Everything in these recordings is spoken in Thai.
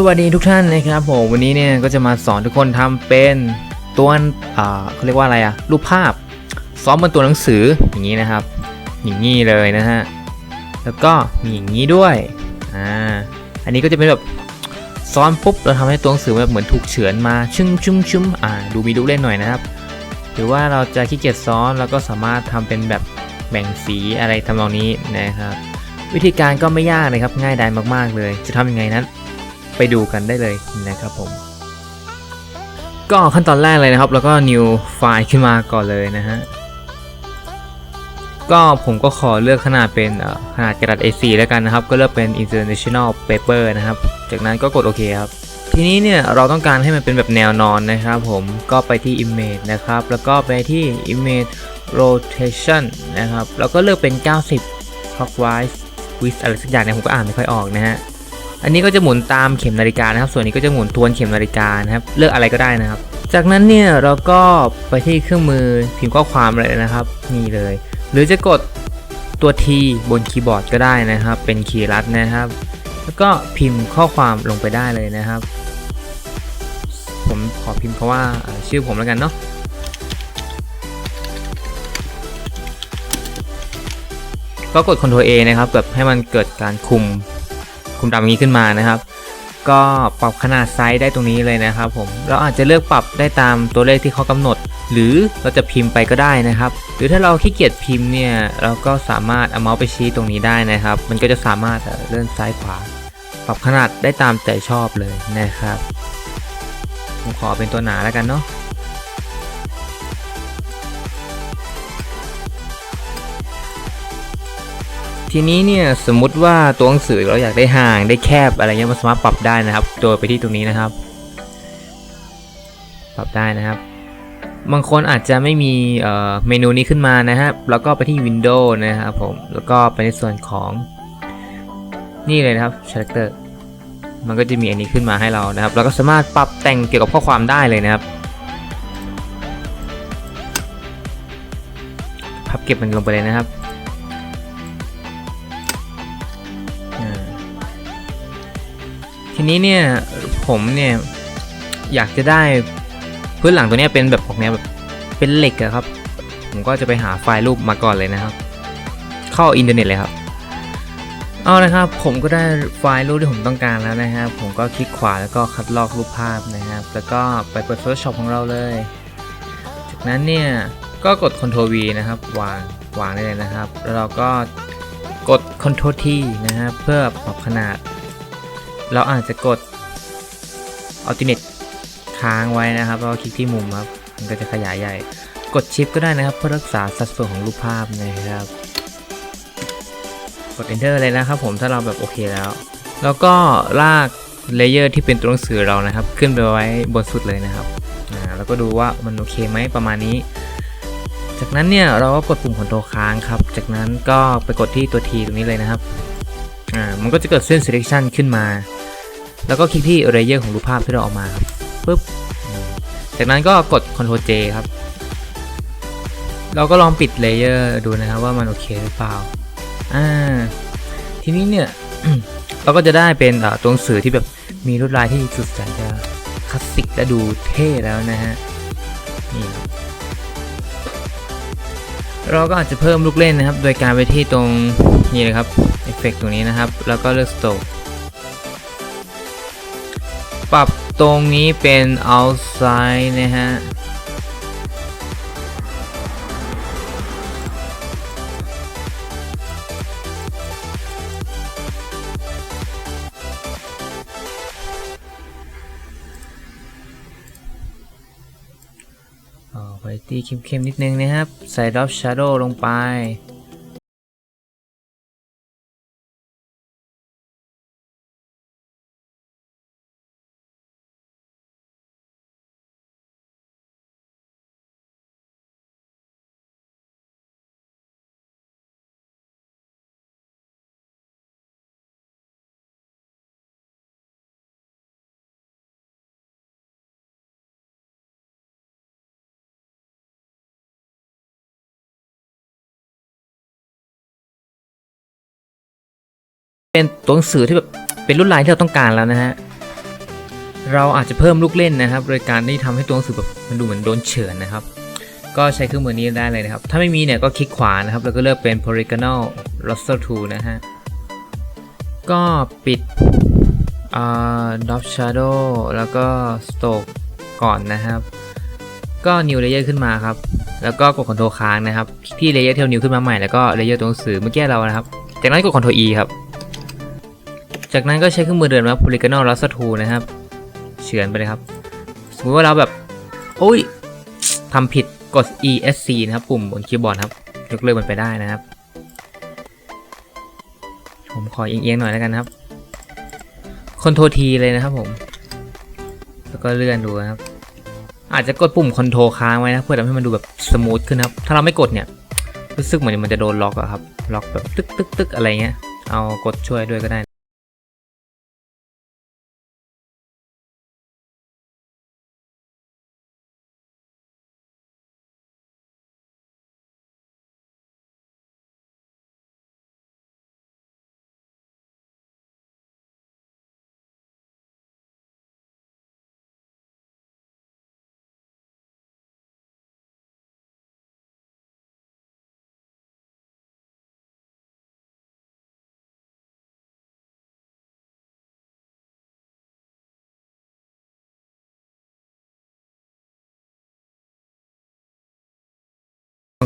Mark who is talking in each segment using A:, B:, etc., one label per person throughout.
A: สวัสดีทุกท่านนะครับผมวันนี้เนี่ยก็จะมาสอนทุกคนทำเป็นตัวอ่าเขาเรียกว่าอะไรอะรูปภาพ ซ้อมบนตัวหนังสืออย่างนี้นะครับ อย่างนี้เลยนะฮะแล้วก็มีอย่างนี้ด้วยอ่าอันนี้ก็จะเป็นแบบซ้อมปุ๊บเราทำให้ตัวหนังสือแบบเหมือนถูกเฉือนมาชึ้งชุ่มชุ่มอ่าดูมีลูเล่นหน่อยนะครับ หรือว่าเราจะขี้เกียจซ้อนเราก็สามารถทำเป็นแบบแบ่งสีอะไรทำนองนี้นะครับ วิธีการก็ไม่ยากเลยครับง่ายดายมากๆเลย จะทำยังไงนั้น ไปดูกันได้เลยนะครับผม ก็ขั้นตอนแรกเลยนะครับ แล้วก็ new file ขึ้นมาก่อนเลยนะฮะก็ผมก็ขอเลือกขนาดเป็นขนาดกระดาษ A4 แล้วกันนะครับ ก็เลือกเป็น international paper นะครับ จากนั้นก็กดโอเคครับ ทีนี้เนี่ยเราต้องการให้มันเป็นแบบแนวนอนนะครับผมก็ไปที่ image นะครับ แล้วก็ไปที่ image rotation นะครับ แล้วก็เลือกเป็น 90 clockwise with อะไรสักอย่างเนี่ยผมก็อ่านไม่ค่อยออกนะฮะ อันนี้ก็จะหมุนตามเข็มนาฬิกานะครับ ส่วนนี้ก็จะหมุนทวนเข็มนาฬิกานะครับ เลือกอะไรก็ได้นะครับ จากนั้นเนี่ยเราก็ไปที่เครื่องมือพิมพ์ข้อความเลยนะครับ นี่เลย หรือจะกดตัว T บนคีย์บอร์ดก็ได้นะครับ เป็นคีย์ลัดนะครับ แล้วก็พิมพ์ข้อความลงไปได้เลยนะครับ ผมขอพิมพ์เพราะว่าชื่อผมแล้วกันเนาะก็กด Ctrl A นะครับแบบให้มันเกิดการคุม คุมดำอย่างนี้ขึ้นมานะครับ ก็ปรับขนาดไซส์ได้ตรงนี้เลยนะครับผมเราอาจจะเลือกปรับได้ตามตัวเลขที่เขากำหนด หรือเราจะพิมพ์ไปก็ได้นะครับ หรือถ้าเราขี้เกียจพิมพ์เนี่ยเราก็สามารถเอาเมาส์ไปชี้ตรงนี้ได้นะครับ มันก็จะสามารถเลื่อนซ้ายขวา ปรับขนาดได้ตามใจชอบเลยนะครับผมขอเป็นตัวหนาแล้วกันเนาะ ทีนี้เนี่ยสมมุติว่าตัวหนังสือเราอยากได้ห่างได้แคบอะไรเงี้ยมันสามารถปรับได้นะครับ โดยไปที่ตรงนี้นะครับ ปรับได้นะครับ บางคนอาจจะไม่มีเเมนูนี้ขึ้นมานะครับ แล้วก็ไปที่ Windows นะครับผมแล้วก็ไปในส่วนของนี่เลยนะครับ Character มันก็จะมีอันนี้ขึ้นมาให้เรานะครับแล้วก็สามารถปรับแต่งเกี่ยวกับข้อความได้เลยนะครับ พับเก็บมันลงไปเลยนะครับ ทีนี้เนี่ยผมเนี่ยอยากจะได้พื้นหลังตัวนี้เป็นแบบออกแนวแบบเป็นเหล็กอะครับ ผมก็จะไปหาไฟล์รูปมาก่อนเลยนะครับ เข้าอินเทอร์เน็ตเลยครับเอานะครับ ผมก็ได้ไฟล์รูปที่ผมต้องการแล้วนะครับ ผมก็คลิกขวาแล้วก็คัดลอกรูปภาพนะครับ แล้วก็ไปเปิด Photoshop ของเราเลย จากนั้นเนี่ยก็กด Ctrl V นะครับ วางวางได้เลยนะครับ แล้วเราก็กด Ctrl T นะครับ เพื่อปรับขนาด เราอาจจะกด Alternate ค้างไว้นะครับแล้วคลิกที่มุมครับ มันก็จะขยายใหญ่ กด Shift ก็ได้นะครับ เพื่อรักษาสัดส่วนของรูปภาพนะครับ กด Enter เลยนะครับผมถ้าเราแบบโอเคแล้ว แล้วก็ลากเลเยอร์ที่เป็นตัวหนังสือเรานะครับ ขึ้นไปไว้บนสุดเลยนะครับอ่าแล้วก็ดูว่ามันโอเคไหมประมาณนี้ จากนั้นเนี่ยเราก็กดปุ่ม Ctrl ค้างครับ จากนั้นก็ไปกดที่ตัว T ตรงนี้เลยนะครับอ่ามันก็จะเกิดเส้น selection ขึ้นมา แล้วก็คลิกที่ layer ของรูปภาพที่เราเอามาครับปึ๊บจากนั้นก็กด Ctrl J ครับ เราก็ลองปิด layer ดูนะครับว่ามันโอเคหรือเปล่าอ่าทีนี้เนี่ยเราก็จะได้เป็นตัวหนังสือที่แบบมีลวดลายที่สุดแสนจะคลาสสิกและดูเท่แล้วนะฮะนี่ครับเราก็อาจจะเพิ่มลูกเล่นนะครับ โดยการไปที่ตรงนี่เลยครับเอฟเฟกตรงนี้นะครับ แล้วก็เลือก Stroke ปรับตรงนี้เป็น outside นะฮะอ๋อไปตีเข้มๆนิดนึงนะครับ ใส่ Drop Shadow ลงไป เป็นตัวหนังสือที่แบบเป็นรุ่นลายที่เราต้องการแล้วนะฮะเราอาจจะเพิ่มลูกเล่นนะครับ โดยการที่ทำให้ตัวหนังสือแบบมันดูเหมือนโดนเฉือนนะครับ ก็ใช้เครื่องมือนี้ได้เลยนะครับ ถ้าไม่มีเนี่ยก็คลิกขวานะครับ แล้วก็เลือกเป็น polygonal raster tool นะฮะ ก็ปิด drop shadow แล้วก็ stroke ก่อนนะครับ ก็ new layer ขึ้นมาครับ แล้วก็กด control ค้างนะครับ ที่ layer ที่เรา new ขึ้นมาใหม่ แล้วก็ layer ตัวหนังสือเมื่อกี้เรานะครับ จากนั้นกด control e ครับ จากนั้นก็ใช้เครื่องมือเดินมา polygonal r u s t t o o นะครับ เฉือนไปเลยครับ สมมติว่าเราแบบโอ้ยทำผิดกด ESC นะครับ ปุ่มบนคีย์บอร์ดครับ ยกเลิกมันไปได้นะครับ ผมขอเอียงๆหน่อยแล้วกันครับ Ctrl T เลยนะครับผม แล้วก็เลื่อนดูนะครับ อาจจะกดปุ่ม Ctrl ค้างไว้นะเพื่อทำให้มันดูแบบสมูทขึ้นครับ ถ้าเราไม่กดเนี่ย รู้สึกเหมือนมันจะโดนล็อกอะครับ ล็อกแบบตึกตึกตึกอะไรเงี้ย เอากดช่วยด้วยก็ได้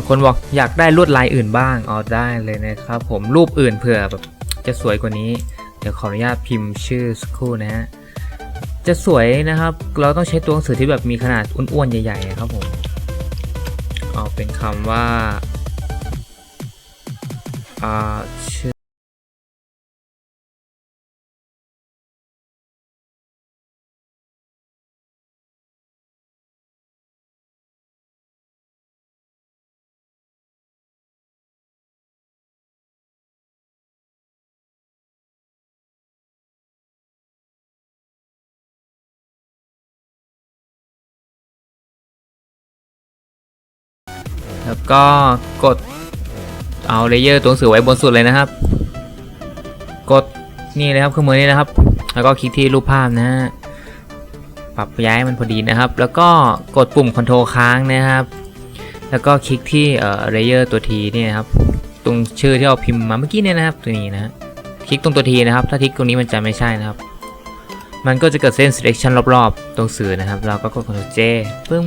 A: างคนบอกอยากได้ลวดลายอื่นบ้างอ๋อได้เลยนะครับ ผมรูปอื่นเผื่อแบบจะสวยกว่านี้ เดี๋ยวขออนุญาตพิมพ์ชื่อสักครู่นะฮะจะสวยนะครับ เราต้องใช้ตัวหนังสือที่แบบมีขนาดอ้วนๆใหญ่ๆนะครับผมเอาเป็นคำว่าอ่าชื่อ แล้วก็กดเอาเลเยอร์ตัวหนังสือไว้บนสุดเลยนะครับ กดนี่เลยครับเครื่องมือนี้นะครับ แล้วก็คลิกที่รูปภาพนะฮะปรับย้ายมันพอดีนะครับ แล้วก็กดปุ่ม Ctrl ค้างนะครับ แล้วก็คลิกที่เอ่อเลเยอร์ตัวทีนี่นะครับ ตรงชื่อที่เราพิมพ์มาเมื่อกี้เนี่ยนะครับตัวนี้นะฮะคลิกตรงตัวทีนะครับ ถ้าคลิกตรงนี้มันจะไม่ใช่นะครับ มันก็จะเกิดเส้น selection รอบๆ ตรงสื่อนะครับ เราก็กด Ctrl J ปึ้ง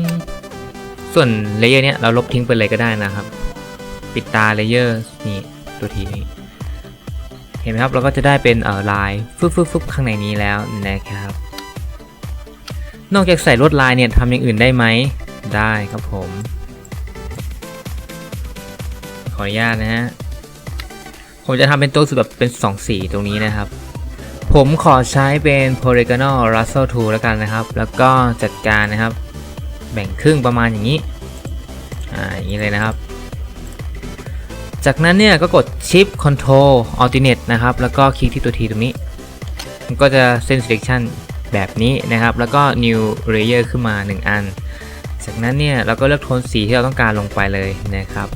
A: ส่วนเลเยอร์เนี้ยเราลบทิ้งไปเลยก็ได้นะครับ ปิดตาเลเยอร์นี่ตัวทีนี้เห็นไหมครับเราก็จะได้เป็นเอ่อลายฟึบฟึบฟึบข้างในนี้แล้วนะครับ นอกจากใส่ลวดลายเนี่ยทำอย่างอื่นได้ไหมได้ครับผม ขออนุญาตนะฮะผมจะทำเป็นตัวสุดแบบเป็น 2 สีตรงนี้นะครับ ผมขอใช้เป็น polygonal raster tool แล้วกันนะครับ แล้วก็จัดการนะครับ แบ่งครึ่งประมาณอย่างนี้อ่าอย่างนี้เลยนะครับ จากนั้นเนี่ยก็กด Shift Control Alternate นะครับ แล้วก็คลิกที่ตัว T ตรงนี้ มันก็จะ Send selection แบบนี้นะครับ แล้วก็ New Layer ขึ้นมา 1 อัน จากนั้นเนี่ยเราก็เลือกโทนสีที่เราต้องการลงไปเลยนะครับ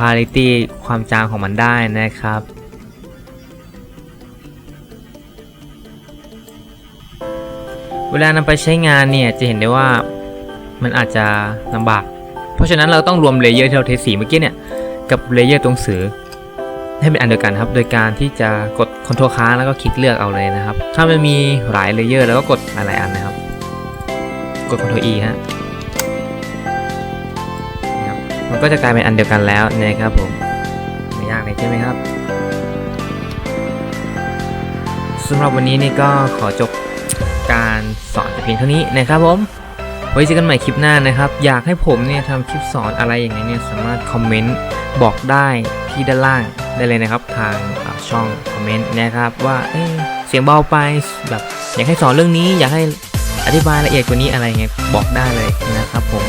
A: quality ความจางของมันได้นะครับ เวลานำไปใช้งานเนี่ยจะเห็นได้ว่ามันอาจจะลำบาก เพราะฉะนั้นเราต้องรวมเลเยอร์ที่เราเทสีเมื่อกี้เนี่ย กับเลเยอร์ตรงสือ ให้เป็นอันเดียวกันครับ โดยการที่จะกด Ctrl ค้างแล้วก็คลิกเลือกเอาเลยนะครับ ถ้ามันมีหลายเลเยอร์แล้วก็กดหลายๆอันนะครับ กด Ctrl E ฮะ มันก็จะกลายเป็นอันเดียวกันแล้วนะครับผมไม่ยากเลยใช่ไหมครับสำหรับวันนี้นี่ก็ขอจบการสอนแต่เพียงเท่านี้นะครับผมไว้เจอกันใหม่คลิปหน้านะครับ อยากให้ผมเนี่ยทำคลิปสอนอะไรอย่างไรเนี่ยสามารถคอมเมนต์บอกได้ที่ด้านล่างได้เลยนะครับ ทางช่องคอมเมนต์นะครับว่าเอ๊เสียงเบาไปแบบอยากให้สอนเรื่องนี้อยากให้อธิบายละเอียดกว่านี้อะไรเงี้ยบอกได้เลยนะครับผม